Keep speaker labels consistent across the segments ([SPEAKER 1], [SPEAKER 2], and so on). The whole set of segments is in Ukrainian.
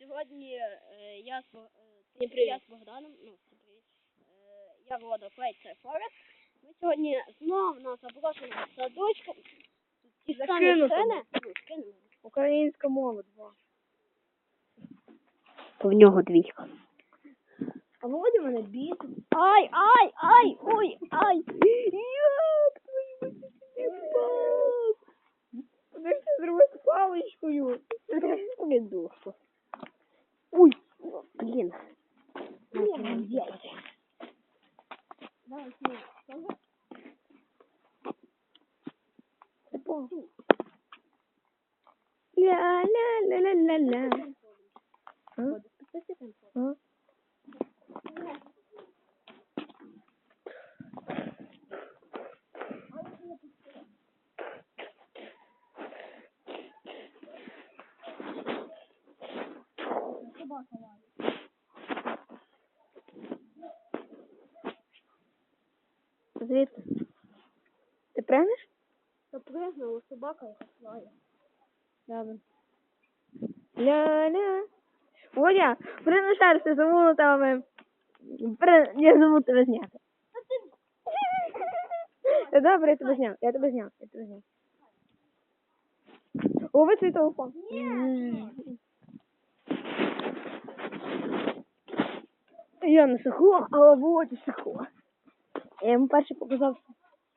[SPEAKER 1] Сьогодні е, я з е,
[SPEAKER 2] привіт.
[SPEAKER 1] я з Богданом, ну, всім привіт. Е, я Волода Флейцер Форест. Ми сьогодні знову на заброшеному садочку. Ті самі сцени. Ну, скинемо.
[SPEAKER 2] Українська мова два.
[SPEAKER 1] То в нього двійка.
[SPEAKER 2] А Володя мене бісить.
[SPEAKER 1] Ай, ай, ай, ой, ай. Як твою мать, ти впав?
[SPEAKER 2] Подивися зробити паличкою.
[SPEAKER 1] Не духу. Ой, блін.
[SPEAKER 2] Ні, не взяйся. Ля-ля-ля-ля-ля-ля. А? А? Звідки? Ти пригнеш?
[SPEAKER 1] Запригнула собака і послає.
[SPEAKER 2] Добре. Ля-ля. Водя, приношерся, замовно тебе. При... Я забув тебе зняти. Добре, я тебе зняв, я тебе зняв, я тебе зняв. Лови свій телефон. Я не сухо, а Володя сухо. Я йому перший показав,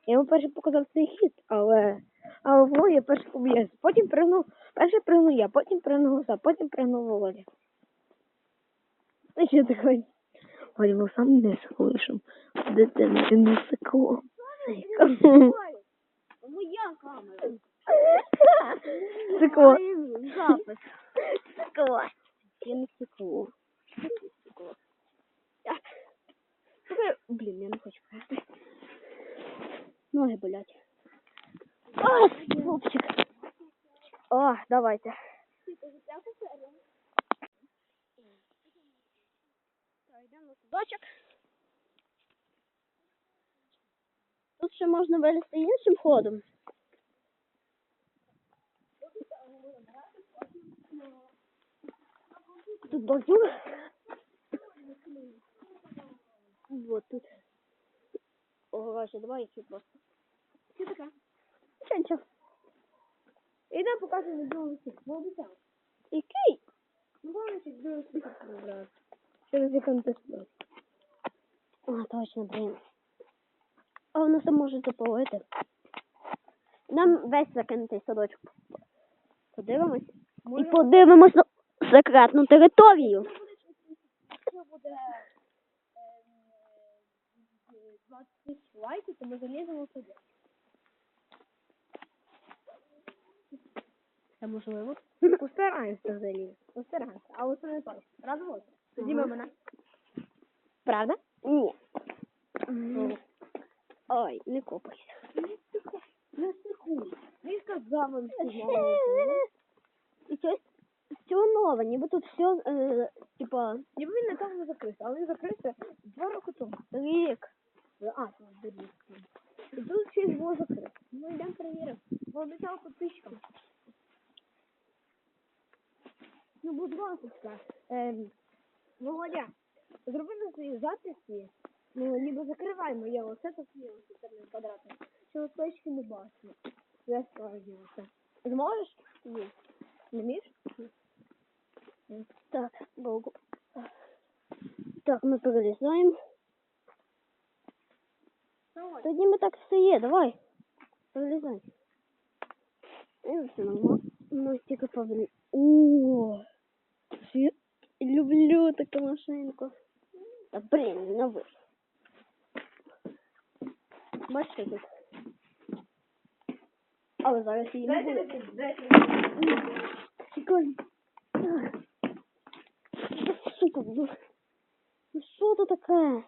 [SPEAKER 2] я йому перший показав цей хід, але, але Володя перший поб'є. Потім пригнув, перший пригнув я, потім пригнув Гуса, потім пригнув Володя. Ну що такое? Володя був сам не слышим. Дитина, ти не сикло.
[SPEAKER 1] Моя камера.
[SPEAKER 2] Сикло.
[SPEAKER 1] Запис.
[SPEAKER 2] Сикло.
[SPEAKER 1] Я не стекло.
[SPEAKER 2] Слухай, Блін, я не хочу.
[SPEAKER 1] Ноги болять.
[SPEAKER 2] О, хлопчик. О, давайте.
[SPEAKER 1] Йдемо на садочок. Тут ще можна вилізти іншим ходом. Тут бордюр. Вот тут. О, давай еще просто.
[SPEAKER 2] Що таке? Показує на другу стіку. Ну, обіцяв.
[SPEAKER 1] Який?
[SPEAKER 2] Ну, щоб другу стіку забрати. Через вікон.
[SPEAKER 1] А, точно, блін. А воно все може запалити. Нам весь закинутий садочок. Подивимось. І подивимось на секретну територію.
[SPEAKER 2] Якщо буде ем, 20 тисяч лайків, то ми заліземо туди.
[SPEAKER 1] Це можливо.
[SPEAKER 2] Постараємося взагалі. Постараємося. Але це не точно. Вот? Тоді ми мене.
[SPEAKER 1] Правда? Ні. Ой, не копайся.
[SPEAKER 2] Не стихуй. Він сказав вам,
[SPEAKER 1] І щось все нове, ніби тут все, е, типа,
[SPEAKER 2] Ніби він не там не закрився, але він закрився два роки тому.
[SPEAKER 1] рік.
[SPEAKER 2] А, це дурник. І тут щось було закрито. Ну, йдемо перевіримо. Бо обіцяв підписчикам. Ну, будь ласка, ем, Володя, зроби на своїй записі, ну, ніби закривай моє оце тут є ось 14 квадратів. Що точки не бачимо. Я справді оце. Зможеш?
[SPEAKER 1] Ні.
[SPEAKER 2] Не вмієш?
[SPEAKER 1] Так, довго. Так, ми перелізаємо. Тоді ми так все є, давай. Перелізай. І все нормально. Ну, тільки повели. О, люблю таку машинку. Та блін, не вийшло. Бачите тут. Але зараз її не буде. Сука, ну. Ну що це таке?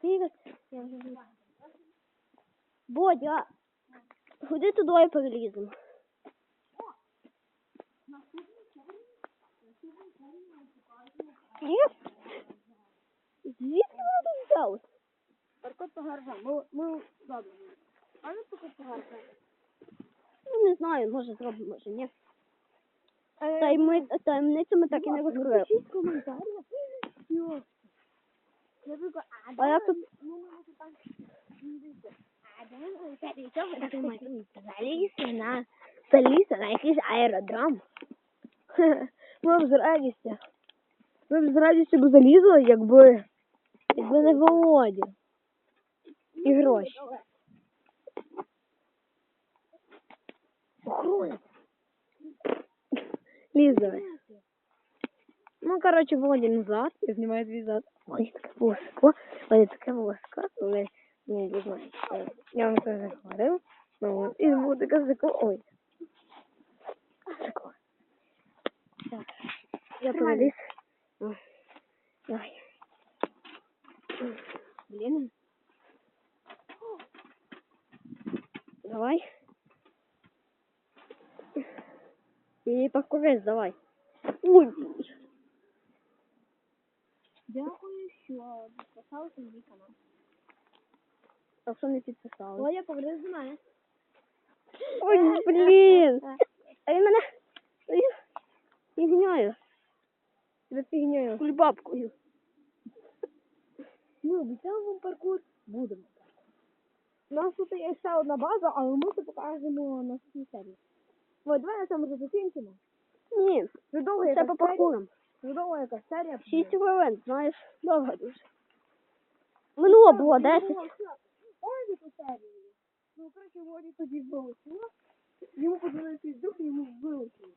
[SPEAKER 1] Привіт. Я вже Бодя, ходи туди і переліземо. Є? Звідки воно тут взялось?
[SPEAKER 2] Паркот по гаражам. Ми, ми. А ну паркот по гаражам.
[SPEAKER 1] Ну, не знаю, може зробимо, може ні.
[SPEAKER 2] Е,
[SPEAKER 1] Тайми, таємницю ми так і не розкрили.
[SPEAKER 2] Напишіть коментарі. А
[SPEAKER 1] як тут?
[SPEAKER 2] Ну, ми ну? Залізти на залізти на якийсь аеродром.
[SPEAKER 1] Ми радістю. Ми б з радістю б залізли, якби, якби не Володя. І гроші.
[SPEAKER 2] Охорони.
[SPEAKER 1] Ліз давай. Ну, короче, Володя назад, я знімаю твій зад. Ой, таке волоско, ой, таке волоско. Ну, ну, не знаю. Я вам це говорив. Ну, і буде таке. Ой. Блін. Давай. І паркурець давай. Ой.
[SPEAKER 2] Дякую, що підписалися на мій канал.
[SPEAKER 1] А що не підписали?
[SPEAKER 2] Оля повернись до мене.
[SPEAKER 1] Ой, блін. А він мене своєю фігньою. За фігньою. Кульбабкою.
[SPEAKER 2] Ми обіцяли вам паркур. Будемо. У нас тут є ще одна база, але ми це покажемо на цій серії. Ой, давай на цьому вже закінчимо.
[SPEAKER 1] Ні,
[SPEAKER 2] Вже довго
[SPEAKER 1] це по паркурам.
[SPEAKER 2] Вже довго якась серія.
[SPEAKER 1] Шість хвилин, знаєш, довго дуже. Минуло було 10.
[SPEAKER 2] Ой, ту серію. Ну, коротше, Волі тоді вилетіло. Йому подзвонив свій друг, йому вилетіло.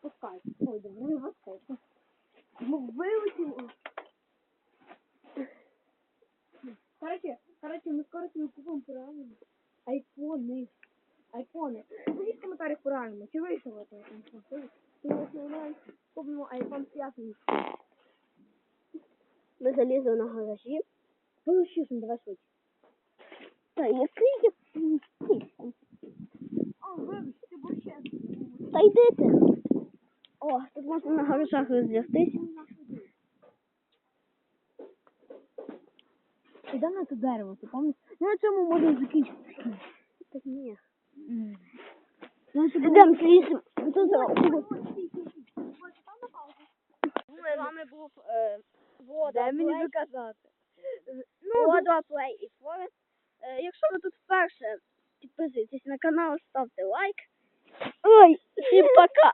[SPEAKER 2] Пускай. Ой, добре, не. Йому вилетіло. Короче, короче, ми скоро собі купимо правильно. Айфони. Айфони. Напишіть в коментарях правильно, айфон. Чи ми знаємо, купимо айфон 5.
[SPEAKER 1] Ми залізли на гаражі.
[SPEAKER 2] Получиш, ну давай швидше.
[SPEAKER 1] Та який я...
[SPEAKER 2] О, вибач, ти був ще.
[SPEAKER 1] Та йди ти. О, тут можна на гаражах розлягтись.
[SPEAKER 2] Іде на це дерево, ти пам'ятаєш? Ну, на цьому можна закінчити.
[SPEAKER 1] Так ні.
[SPEAKER 2] Ну,
[SPEAKER 1] Ідемо сліземо. Тут з вами був е, Вода
[SPEAKER 2] Дай мені доказати.
[SPEAKER 1] Ну, Вода Плей і Форест. Е, якщо ви тут вперше, підписуйтесь на канал, ставте лайк. Ой, всім пока.